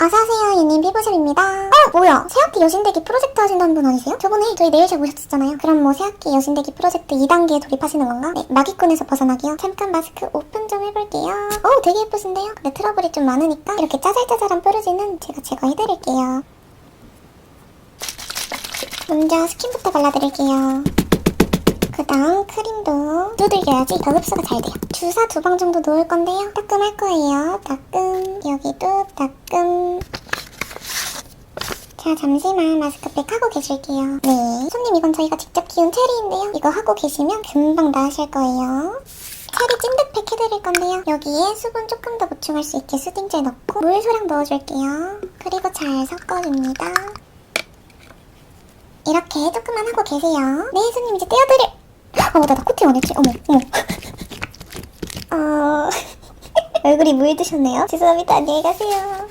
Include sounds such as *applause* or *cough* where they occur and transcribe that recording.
어서오세요, 유님 피부샵입니다. 어, 뭐야? 새학기 여신대기 프로젝트 하신다는 분 아니세요? 저번에 저희 내일샵 오셨었잖아요. 그럼 뭐 새학기 여신대기 프로젝트 2단계에 돌입하시는 건가? 네, 마기꾼에서 벗어나기요. 잠깐 마스크 오픈 좀 해볼게요. 어, 되게 예쁘신데요? 근데 트러블이 좀 많으니까 이렇게 짜잘짜잘한 뾰루지는 제가 제거해드릴게요. 먼저 스킨부터 발라드릴게요. 그 다음 크림도 두들겨야지 더 흡수가 잘 돼요. 주사 두 방 정도 놓을 건데요. 따끔 할 거예요. 따끔. 여기도 따끔. 자, 잠시만 마스크팩 하고 계실게요. 네. 손님, 이건 저희가 직접 키운 체리인데요. 이거 하고 계시면 금방 나으실 거예요. 체리 찐득팩 해드릴 건데요. 여기에 수분 조금 더 보충할 수 있게 수딩젤 넣고 물 소량 넣어줄게요. 그리고 잘 섞어줍니다. 이렇게 조금만 하고 계세요. 네, 손님 이제 떼어드릴. 어, 나, 나 코팅 안 했지? 어머, 어머. *laughs* 어, *laughs* 얼굴이 물드셨네요. 죄송합니다. 안녕히 가세요.